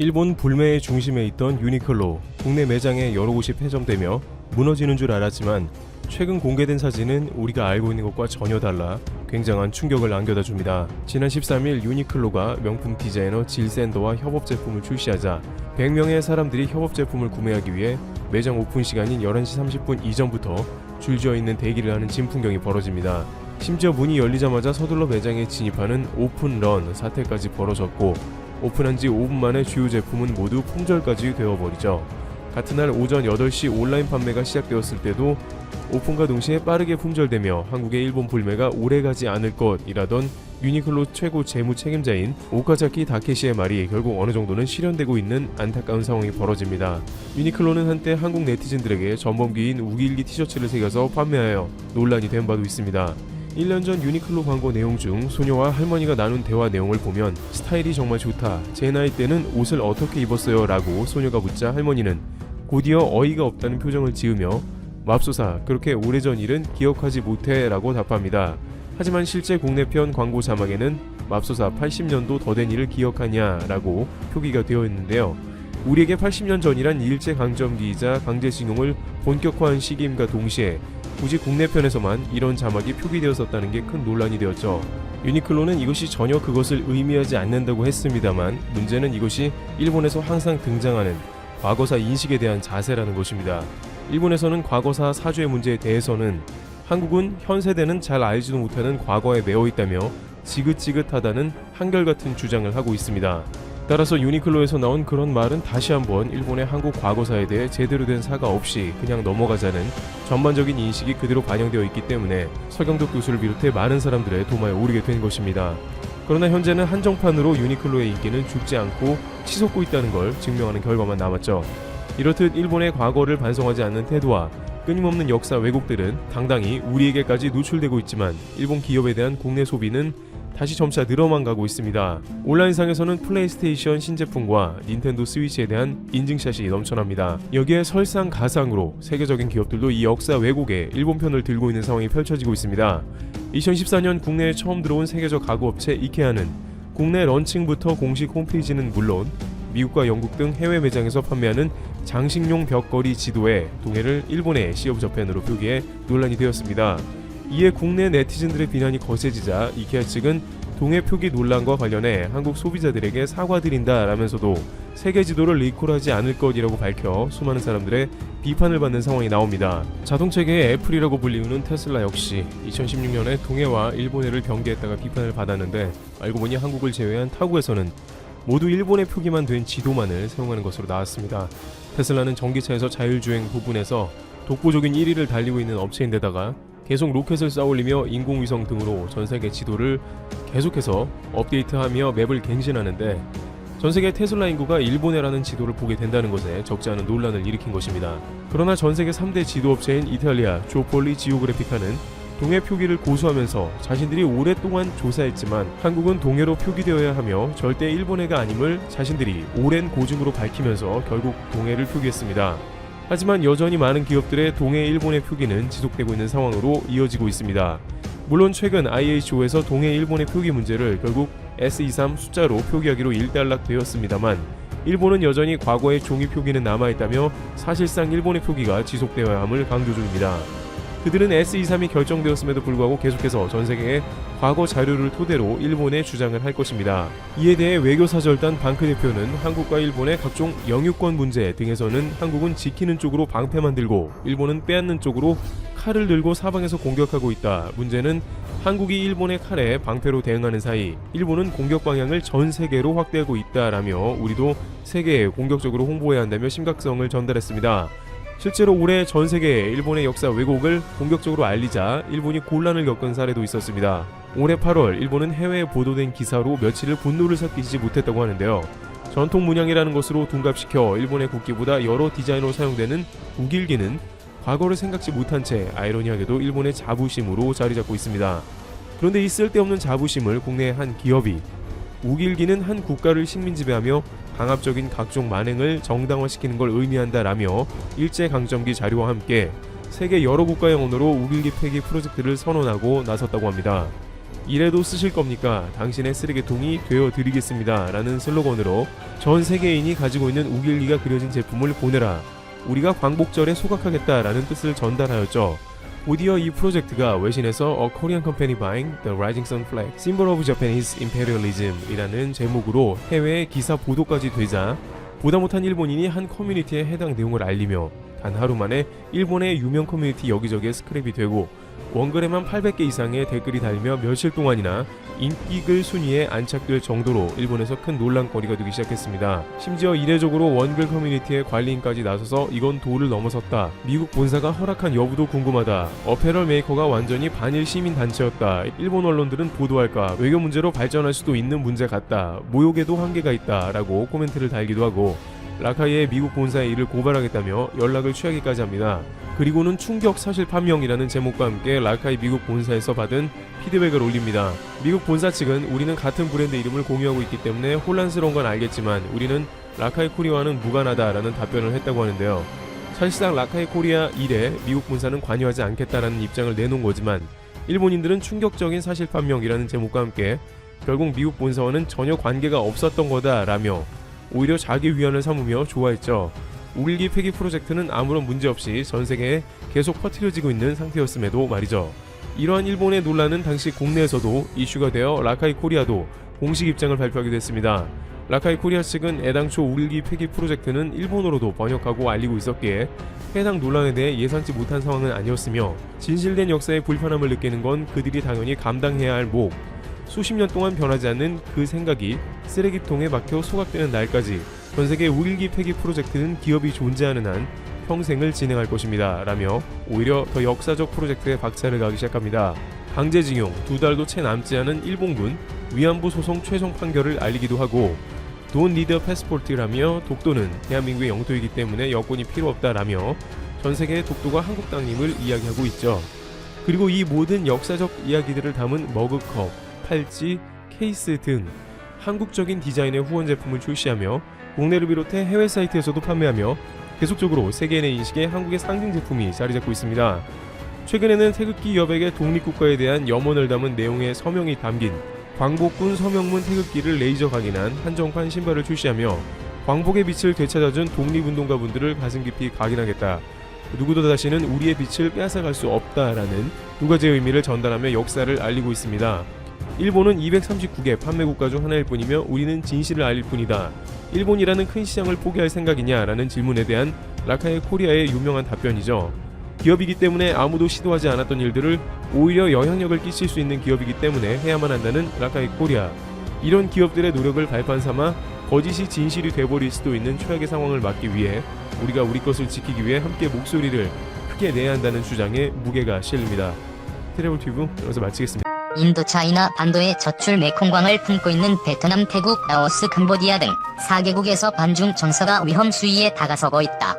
일본 불매의 중심에 있던 유니클로 국내 매장에 여러 곳이 폐점되며 무너지는 줄 알았지만 최근 공개된 사진은 우리가 알고 있는 것과 전혀 달라 굉장한 충격을 안겨다 줍니다. 지난 13일 유니클로가 명품 디자이너 질 샌더와 협업 제품을 출시하자 100명의 사람들이 협업 제품을 구매하기 위해 매장 오픈 시간인 11시 30분 이전부터 줄지어 있는 대기를 하는 진풍경이 벌어집니다. 심지어 문이 열리자마자 서둘러 매장에 진입하는 오픈런 사태까지 벌어졌고 오픈한 지 5분 만에 주요 제품은 모두 품절까지 되어버리죠. 같은 날 오전 8시 온라인 판매가 시작되었을 때도 오픈과 동시에 빠르게 품절되며 한국의 일본 불매가 오래가지 않을 것이라던 유니클로 최고 재무 책임자인 오카자키 다케시의 말이 결국 어느 정도는 실현되고 있는 안타까운 상황이 벌어집니다. 유니클로는 한때 한국 네티즌들에게 전범기인 우기일기 티셔츠를 새겨서 판매하여 논란이 된 바도 있습니다. 1년 전 유니클로 광고 내용 중 소녀와 할머니가 나눈 대화 내용을 보면 스타일이 정말 좋다. 제 나이 때는 옷을 어떻게 입었어요? 라고 소녀가 묻자 할머니는 곧이어 어이가 없다는 표정을 지으며 맙소사 그렇게 오래전 일은 기억하지 못해 라고 답합니다. 하지만 실제 국내편 광고 자막에는 맙소사 80년도 더 된 일을 기억하냐 라고 표기가 되어 있는데요. 우리에게 80년 전이란 일제강점기이자 강제징용을 본격화한 시기임과 동시에 굳이 국내편에서만 이런 자막이 표기되었었다는 게 큰 논란이 되었죠. 유니클로는 이것이 전혀 그것을 의미하지 않는다고 했습니다만 문제는 이것이 일본에서 항상 등장하는 과거사 인식에 대한 자세라는 것입니다. 일본에서는 과거사 사죄의 문제에 대해서는 한국은 현 세대는 잘 알지도 못하는 과거에 매어 있다며 지긋지긋하다는 한결같은 주장을 하고 있습니다. 따라서 유니클로에서 나온 그런 말은 다시 한번 일본의 한국 과거사에 대해 제대로 된 사과 없이 그냥 넘어가자는 전반적인 인식이 그대로 반영되어 있기 때문에 서경덕 교수를 비롯해 많은 사람들의 도마에 오르게 된 것입니다. 그러나 현재는 한정판으로 유니클로의 인기는 죽지 않고 치솟고 있다는 걸 증명하는 결과만 남았죠. 이렇듯 일본의 과거를 반성하지 않는 태도와 끊임없는 역사 왜곡들은 당당히 우리에게까지 노출되고 있지만 일본 기업에 대한 국내 소비는 다시 점차 늘어만 가고 있습니다. 온라인상에서는 플레이스테이션 신제품과 닌텐도 스위치에 대한 인증샷이 넘쳐납니다. 여기에 설상가상으로 세계적인 기업들도 이 역사 왜곡에 일본 편을 들고 있는 상황이 펼쳐지고 있습니다. 2014년 국내에 처음 들어온 세계적 가구 업체 이케아는 국내 런칭부터 공식 홈페이지는 물론 미국과 영국 등 해외 매장에서 판매하는 장식용 벽걸이 지도에 동해를 일본의 시오브 저펜으로 표기해 논란이 되었습니다. 이에 국내 네티즌들의 비난이 거세지자 이케아 측은 동해 표기 논란과 관련해 한국 소비자들에게 사과드린다 라면서도 세계 지도를 리콜하지 않을 것이라고 밝혀 수많은 사람들의 비판을 받는 상황이 나옵니다. 자동차계의 애플이라고 불리우는 테슬라 역시 2016년에 동해와 일본해를 경계했다가 비판을 받았는데 알고 보니 한국을 제외한 타국에서는 모두 일본의 표기만 된 지도만을 사용하는 것으로 나왔습니다. 테슬라는 전기차에서 자율주행 부분에서 독보적인 1위를 달리고 있는 업체인데다가 계속 로켓을 쌓아올리며 인공위성 등으로 전 세계 지도를 계속해서 업데이트하며 맵을 갱신하는데 전 세계 테슬라 인구가 일본해라는 지도를 보게 된다는 것에 적지 않은 논란을 일으킨 것입니다. 그러나 전 세계 3대 지도 업체인 이탈리아 조폴리 지오그래피카는 동해 표기를 고수하면서 자신들이 오랫동안 조사했지만 한국은 동해로 표기되어야 하며 절대 일본해가 아님을 자신들이 오랜 고증으로 밝히면서 결국 동해를 표기했습니다. 하지만 여전히 많은 기업들의 동해 일본의 표기는 지속되고 있는 상황으로 이어지고 있습니다. 물론 최근 IHO에서 동해 일본의 표기 문제를 결국 S23 숫자로 표기하기로 일단락되었습니다만 일본은 여전히 과거의 종이 표기는 남아있다며 사실상 일본의 표기가 지속되어야 함을 강조 중입니다. 그들은 S23이 결정되었음에도 불구하고 계속해서 전 세계에 과거 자료를 토대로 일본에 주장을 할 것입니다. 이에 대해 외교사절단 방크 대표는 한국과 일본의 각종 영유권 문제 등에서는 한국은 지키는 쪽으로 방패만 들고 일본은 빼앗는 쪽으로 칼을 들고 사방에서 공격하고 있다. 문제는 한국이 일본의 칼에 방패로 대응하는 사이 일본은 공격 방향을 전 세계로 확대하고 있다라며 우리도 세계에 공격적으로 홍보해야 한다며 심각성을 전달했습니다. 실제로 올해 전 세계에 일본의 역사 왜곡을 공격적으로 알리자 일본이 곤란을 겪은 사례도 있었습니다. 올해 8월 일본은 해외에 보도된 기사로 며칠을 분노를 삭히지 못했다고 하는데요. 전통 문양이라는 것으로 둔갑시켜 일본의 국기보다 여러 디자인으로 사용되는 국일기는 과거를 생각지 못한 채 아이러니하게도 일본의 자부심으로 자리 잡고 있습니다. 그런데 이 쓸데없는 자부심을 국내의 한 기업이 우길기는 한 국가를 식민 지배하며 강압적인 각종 만행을 정당화시키는 걸 의미한다라며 일제강점기 자료와 함께 세계 여러 국가의 언어로 우길기 폐기 프로젝트를 선언하고 나섰다고 합니다. 이래도 쓰실 겁니까? 당신의 쓰레기통이 되어 드리겠습니다. 라는 슬로건으로 전 세계인이 가지고 있는 우길기가 그려진 제품을 보내라. 우리가 광복절에 소각하겠다라는 뜻을 전달하였죠. 곧이어 이 프로젝트가 외신에서 A Korean Company Buying the Rising Sun Flag, Symbol of Japanese Imperialism 이라는 제목으로 해외 기사 보도까지 되자 보다 못한 일본인이 한 커뮤니티에 해당 내용을 알리며 단 하루 만에 일본의 유명 커뮤니티 여기저기에 스크랩이 되고 원글에만 800개 이상의 댓글이 달리며 며칠 동안이나 인기글 순위에 안착될 정도로 일본에서 큰 논란거리가 되기 시작했습니다. 심지어 이례적으로 원글 커뮤니티의 관리인까지 나서서 이건 도를 넘어섰다. 미국 본사가 허락한 여부도 궁금하다. 어페럴 메이커가 완전히 반일 시민 단체였다. 일본 언론들은 보도할까? 외교 문제로 발전할 수도 있는 문제 같다. 모욕에도 한계가 있다. 라고 코멘트를 달기도 하고 라카이의 미국 본사의 일을 고발하겠다며 연락을 취하기까지 합니다. 그리고는 충격 사실 판명이라는 제목과 함께 라카이 미국 본사에서 받은 피드백을 올립니다. 미국 본사 측은 우리는 같은 브랜드 이름을 공유하고 있기 때문에 혼란스러운 건 알겠지만 우리는 라카이 코리아와는 무관하다라는 답변을 했다고 하는데요. 사실상 라카이 코리아 일에 미국 본사는 관여하지 않겠다라는 입장을 내놓은 거지만 일본인들은 충격적인 사실 판명이라는 제목과 함께 결국 미국 본사와는 전혀 관계가 없었던 거다라며 오히려 자기 위안을 삼으며 좋아했죠. 우길기 폐기 프로젝트는 아무런 문제 없이 전 세계에 계속 퍼뜨려지고 있는 상태였음에도 말이죠. 이러한 일본의 논란은 당시 국내에서도 이슈가 되어 라카이 코리아도 공식 입장을 발표하게 됐습니다. 라카이 코리아 측은 애당초 우길기 폐기 프로젝트는 일본어로도 번역하고 알리고 있었기에 해당 논란에 대해 예상치 못한 상황은 아니었으며 진실된 역사의 불편함을 느끼는 건 그들이 당연히 감당해야 할 목, 수십 년 동안 변하지 않는 그 생각이 쓰레기통에 막혀 소각되는 날까지 전 세계 우일기 폐기 프로젝트는 기업이 존재하는 한 평생을 진행할 것입니다. 라며 오히려 더 역사적 프로젝트에 박차를 가기 시작합니다. 강제징용 두 달도 채 남지 않은 일본군 위안부 소송 최종 판결을 알리기도 하고 돈 리더 패스포트라며 독도는 대한민국의 영토이기 때문에 여권이 필요 없다라며 전 세계의 독도가 한국 땅임을 이야기하고 있죠. 그리고 이 모든 역사적 이야기들을 담은 머그컵, 팔찌, 케이스 등 한국적인 디자인의 후원 제품을 출시하며 국내를 비롯해 해외 사이트에서도 판매하며 계속적으로 세계인의 인식에 한국의 상징 제품이 자리 잡고 있습니다. 최근에는 태극기 여백의 독립국가에 대한 염원을 담은 내용의 서명이 담긴 광복군 서명문 태극기를 레이저 각인한 한정판 신발을 출시하며 광복의 빛을 되찾아준 독립운동가분들을 가슴 깊이 각인하겠다. 누구도 다시는 우리의 빛을 빼앗아갈 수 없다라는 두 가지의 의미를 전달하며 역사를 알리고 있습니다. 일본은 239개 판매 국가 중 하나일 뿐이며 우리는 진실을 알릴 뿐이다. 일본이라는 큰 시장을 포기할 생각이냐 라는 질문에 대한 라카의 코리아의 유명한 답변이죠. 기업이기 때문에 아무도 시도하지 않았던 일들을 오히려 영향력을 끼칠 수 있는 기업이기 때문에 해야만 한다는 라카이 코리아. 이런 기업들의 노력을 발판 삼아 거짓이 진실이 돼버릴 수도 있는 최악의 상황을 막기 위해 우리가 우리 것을 지키기 위해 함께 목소리를 크게 내야 한다는 주장에 무게가 실립니다. 트래블 튜브 여기서 마치겠습니다. 인도 차이나 반도의 저출 메콩광을 품고 있는 베트남, 태국, 라오스, 캄보디아 등 4개국에서 반중 정서가 위험 수위에 다가서고 있다.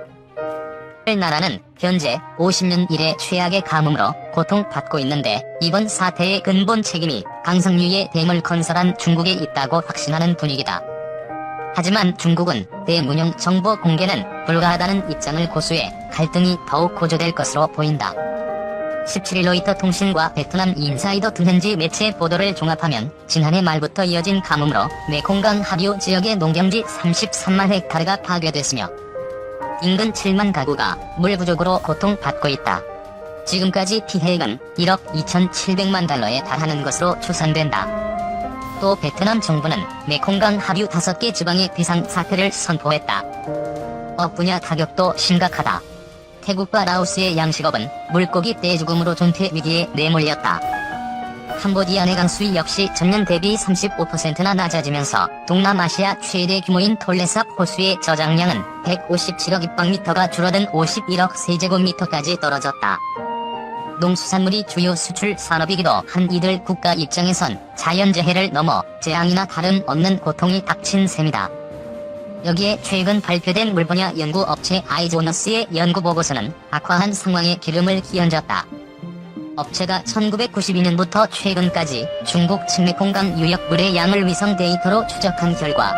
나라는 현재 50년 이래 최악의 가뭄으로 고통받고 있는데 이번 사태의 근본 책임이 강성유의 댐을 건설한 중국에 있다고 확신하는 분위기다. 하지만 중국은 대문용 정보 공개는 불가하다는 입장을 고수해 갈등이 더욱 고조될 것으로 보인다. 17일 로이터 통신과 베트남 인사이더 두 현지 매체 보도를 종합하면 지난해 말부터 이어진 가뭄으로 메콩강 하류 지역의 농경지 33만 헥타르가 파괴됐으며 인근 7만 가구가 물 부족으로 고통받고 있다. 지금까지 피해액은 1억 2,700만 달러에 달하는 것으로 추산된다. 또 베트남 정부는 메콩강 하류 5개 지방의 비상 사태를 선포했다. 업 분야 타격도 심각하다. 태국과 라오스의 양식업은 물고기 떼 죽음으로 존폐 위기에 내몰렸다. 캄보디아 내강 수위 역시 전년 대비 35%나 낮아지면서 동남아시아 최대 규모인 톨레삽 호수의 저장량은 157억 입방미터가 줄어든 51억 세제곱미터까지 떨어졌다. 농수산물이 주요 수출 산업이기도 한 이들 국가 입장에선 자연재해를 넘어 재앙이나 다름 없는 고통이 닥친 셈이다. 여기에 최근 발표된 물분야 연구업체 아이조너스의 연구보고서는 악화한 상황에 기름을 끼얹었다. 업체가 1992년부터 최근까지 중국 측메콩강 유역물의 양을 위성 데이터로 추적한 결과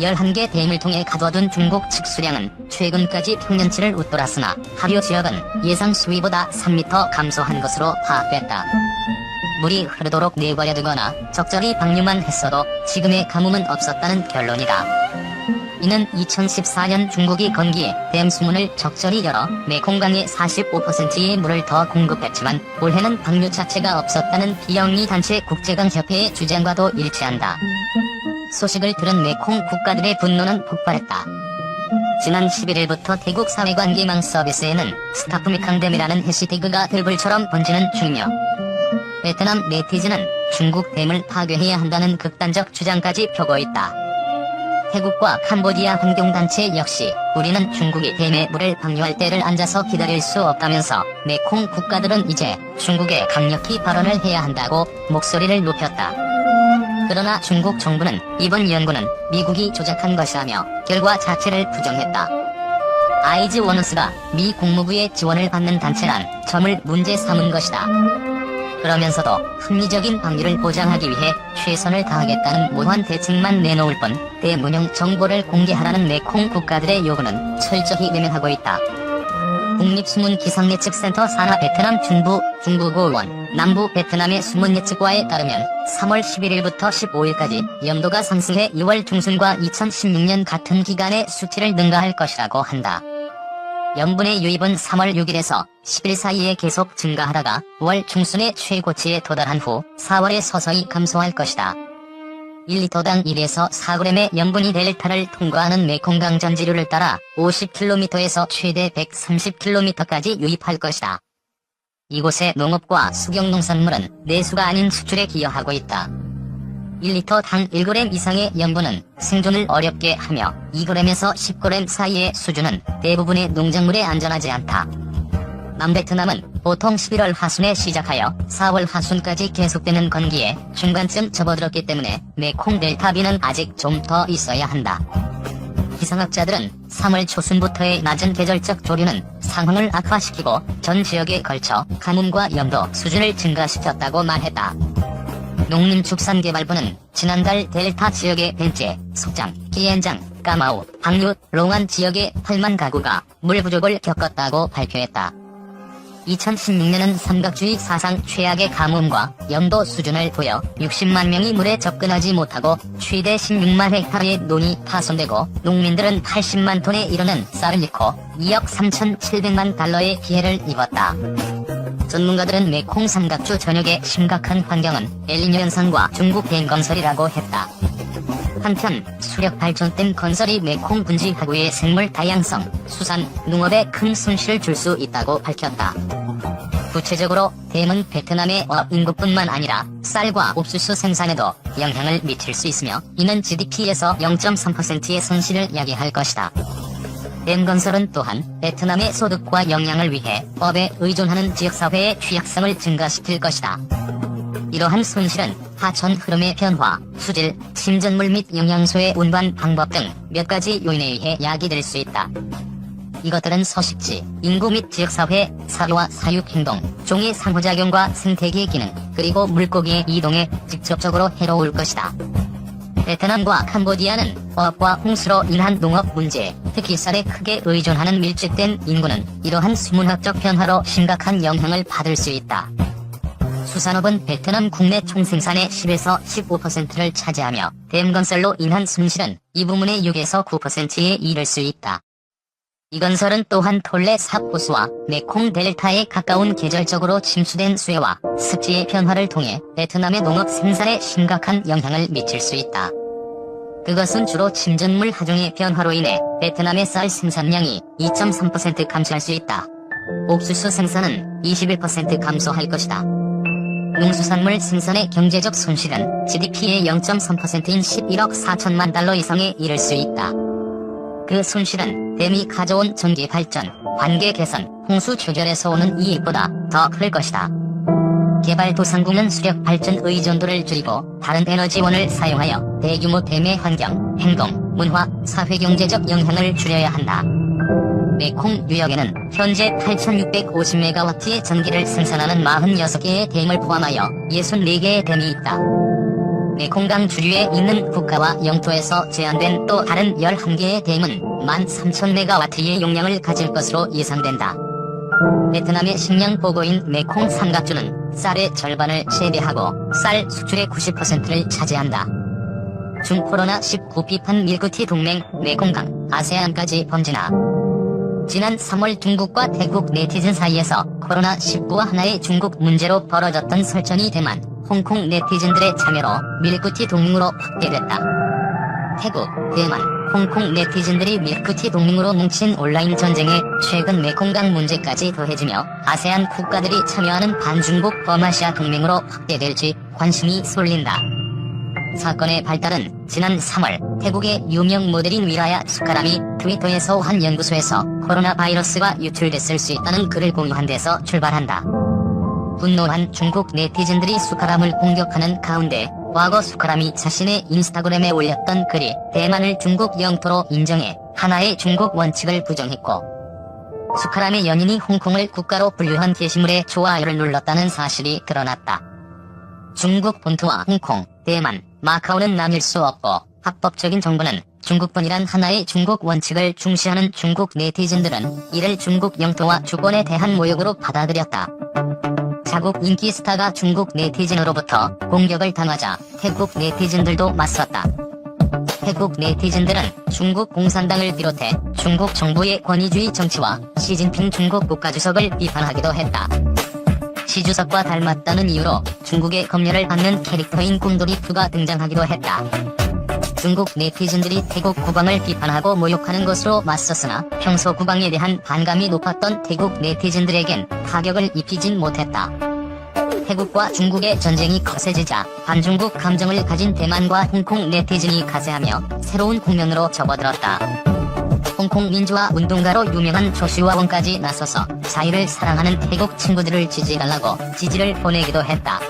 11개 댐을 통해 가둬둔 중국 측 수량은 최근까지 평년치를 웃돌았으나 하류 지역은 예상 수위보다 3m 감소한 것으로 파악됐다. 물이 흐르도록 내버려 두거나 적절히 방류만 했어도 지금의 가뭄은 없었다는 결론이다. 이는 2014년 중국이 건기에 댐 수문을 적절히 열어 메콩강에 45%의 물을 더 공급했지만 올해는 방류 자체가 없었다는 비영리 단체 국제강협회의 주장과도 일치한다. 소식을 들은 메콩 국가들의 분노는 폭발했다. 지난 11일부터 태국 사회관계망 서비스에는 스타프 메캉댐이라는 해시태그가 들불처럼 번지는 중이며 베트남 네티즌은 중국 댐을 파괴해야 한다는 극단적 주장까지 펴고 있다. 태국과 캄보디아 환경단체 역시 우리는 중국이 댐에 물을 방류할 때를 앉아서 기다릴 수 없다면서 메콩 국가들은 이제 중국에 강력히 발언을 해야 한다고 목소리를 높였다. 그러나 중국 정부는 이번 연구는 미국이 조작한 것이라며 결과 자체를 부정했다. 아이즈 워너스가 미 국무부의 지원을 받는 단체란 점을 문제 삼은 것이다. 그러면서도 합리적인 방류를 보장하기 위해 최선을 다하겠다는 모호한 대책만 내놓을 뿐 대문용 정보를 공개하라는 메콩 국가들의 요구는 철저히 외면하고 있다. 국립수문기상예측센터 산하 베트남 중부 중부고원 남부 베트남의 수문 예측과에 따르면 3월 11일부터 15일까지 염도가 상승해 2월 중순과 2016년 같은 기간에 수치를 능가할 것이라고 한다. 염분의 유입은 3월 6일에서 10일 사이에 계속 증가하다가 5월 중순에 최고치에 도달한 후 4월에 서서히 감소할 것이다. 1리터당 1에서 4g의 염분이 델타를 통과하는 메콩강 전지류를 따라 50km에서 최대 130km까지 유입할 것이다. 이곳의 농업과 수경농산물은 내수가 아닌 수출에 기여하고 있다. 1리터 당 1g 이상의 염분은 생존을 어렵게 하며 2g에서 10g 사이의 수준은 대부분의 농작물에 안전하지 않다. 남베트남은 보통 11월 하순에 시작하여 4월 하순까지 계속되는 건기에 중간쯤 접어들었기 때문에 메콩 델타비는 아직 좀 더 있어야 한다. 기상학자들은 3월 초순부터의 낮은 계절적 조류는 상황을 악화시키고 전 지역에 걸쳐 가뭄과 염도 수준을 증가시켰다고 말했다. 농림축산개발부는 지난달 델타 지역의 벤제, 속장, 기엔장, 까마우, 방류, 롱안 지역의 8만 가구가 물 부족을 겪었다고 발표했다. 2016년은 삼각주의 사상 최악의 가뭄과 염도 수준을 보여 60만 명이 물에 접근하지 못하고 최대 16만 헥타르의 논이 파손되고 농민들은 80만 톤에 이르는 쌀을 잃고 2억 3,700만 달러의 피해를 입었다. 전문가들은 메콩 삼각주 전역의 심각한 환경은 엘리뇨 현상과 중국 댐 건설이라고 했다. 한편 수력 발전댐 건설이 메콩 분지 하구의 생물 다양성, 수산, 농업에 큰 손실을 줄 수 있다고 밝혔다. 구체적으로 댐은 베트남의 어업 인구뿐만 아니라 쌀과 옥수수 생산에도 영향을 미칠 수 있으며 이는 GDP에서 0.3%의 손실을 야기할 것이다. 댐 건설은 또한 베트남의 소득과 영향을 위해 업에 의존하는 지역사회의 취약성을 증가시킬 것이다. 이러한 손실은 하천 흐름의 변화, 수질, 침전물 및 영양소의 운반 방법 등 몇 가지 요인에 의해 야기될 수 있다. 이것들은 서식지, 인구 및 지역사회, 사료와 사육행동, 종의 상호작용과 생태계 기능, 그리고 물고기의 이동에 직접적으로 해로울 것이다. 베트남과 캄보디아는 어업과 홍수로 인한 농업 문제, 특히 쌀에 크게 의존하는 밀집된 인구는 이러한 수문학적 변화로 심각한 영향을 받을 수 있다. 수산업은 베트남 국내 총생산의 10에서 15%를 차지하며 댐 건설로 인한 손실은 이 부문의 6에서 9%에 이를 수 있다. 이 건설은 또한 톨레 삽호수와 메콩 델타에 가까운 계절적으로 침수된 수해와 습지의 변화를 통해 베트남의 농업 생산에 심각한 영향을 미칠 수 있다. 그것은 주로 침전물 하중의 변화로 인해 베트남의 쌀 생산량이 2.3% 감소할 수 있다. 옥수수 생산은 21% 감소할 것이다. 농수산물 생산의 경제적 손실은 GDP의 0.3%인 11억 4천만 달러 이상에 이를 수 있다. 그 손실은 댐이 가져온 전기 발전, 관계 개선, 홍수 조절에서 오는 이익보다 더 클 것이다. 개발도상국은 수력 발전 의존도를 줄이고 다른 에너지원을 사용하여 대규모 댐의 환경, 행동, 문화, 사회경제적 영향을 줄여야 한다. 메콩 유역에는 현재 8,650메가와트의 전기를 생산하는 46개의 댐을 포함하여 64개의 댐이 있다. 메콩강 주류에 있는 국가와 영토에서 제한된 또 다른 11개의 댐은 13,000메가와트의 용량을 가질 것으로 예상된다. 베트남의 식량 보고인 메콩 삼각주는 쌀의 절반을 재배하고 쌀 수출의 90%를 차지한다. 중코로나19 비판 밀크티 동맹 메콩강 아세안까지 번지나 지난 3월 중국과 태국 네티즌 사이에서 코로나19와 하나의 중국 문제로 벌어졌던 설전이 대만, 홍콩 네티즌들의 참여로 밀크티 동맹으로 확대됐다. 태국, 대만, 홍콩 네티즌들이 밀크티 동맹으로 뭉친 온라인 전쟁에 최근 메콩강 문제까지 더해지며 아세안 국가들이 참여하는 반중국 범아시아 동맹으로 확대될지 관심이 쏠린다. 사건의 발달은 지난 3월 태국의 유명 모델인 위라야 수카람이 트위터에서 한 연구소에서 코로나 바이러스가 유출됐을 수 있다는 글을 공유한 데서 출발한다. 분노한 중국 네티즌들이 수카람을 공격하는 가운데 과거 수카람이 자신의 인스타그램에 올렸던 글이 대만을 중국 영토로 인정해 하나의 중국 원칙을 부정했고 수카람의 연인이 홍콩을 국가로 분류한 게시물에 좋아요를 눌렀다는 사실이 드러났다. 중국 본토와 홍콩, 대만, 마카오는 나뉠 수 없고 합법적인 정부는 중국뿐이란 하나의 중국 원칙을 중시하는 중국 네티즌들은 이를 중국 영토와 주권에 대한 모욕으로 받아들였다. 자국 인기 스타가 중국 네티즌으로부터 공격을 당하자 태국 네티즌들도 맞섰다. 태국 네티즌들은 중국 공산당을 비롯해 중국 정부의 권위주의 정치와 시진핑 중국 국가주석을 비판하기도 했다. 시 주석과 닮았다는 이유로 중국의 검열을 받는 캐릭터인 곰돌이프가 등장하기도 했다. 중국 네티즌들이 태국 국왕을 비판하고 모욕하는 것으로 맞섰으나 평소 국왕에 대한 반감이 높았던 태국 네티즌들에겐 타격을 입히진 못했다. 태국과 중국의 전쟁이 거세지자 반중국 감정을 가진 대만과 홍콩 네티즌이 가세하며 새로운 국면으로 접어들었다. 홍콩 민주화 운동가로 유명한 조슈아 원까지 나서서 자유를 사랑하는 태국 친구들을 지지해달라고 지지를 보내기도 했다.